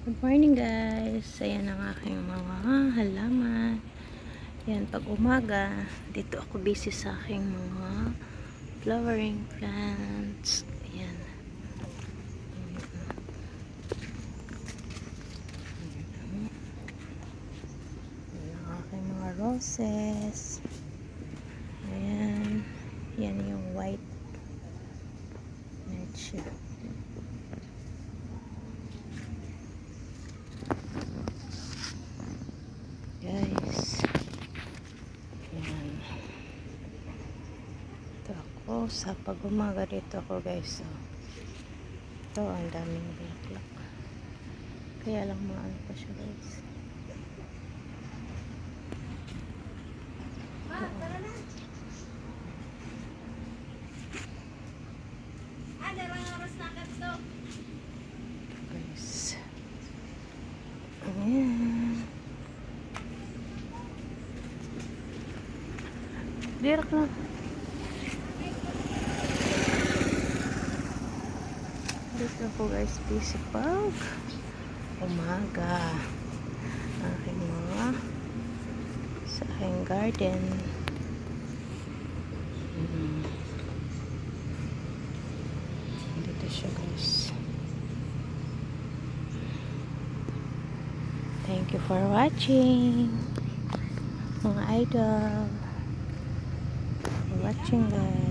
Good morning guys. Ayan ang aking mga halaman. Ayan, pag umaga, dito ako busy sa aking mga flowering plants. Ayan. Ayan ang aking mga roses. Ayan. Yan yung white. Yan siya. guys yan ito ako sa pag umaga dito ako guys so, ito ang daming bulaklak kaya lang maano pa siya guys. Guys. Ayan. Na. Po guys, busy pag umaga. Aking mga sa aking garden. Mm. Dito siya guys. Thank you for watching. Mga idol. watching guys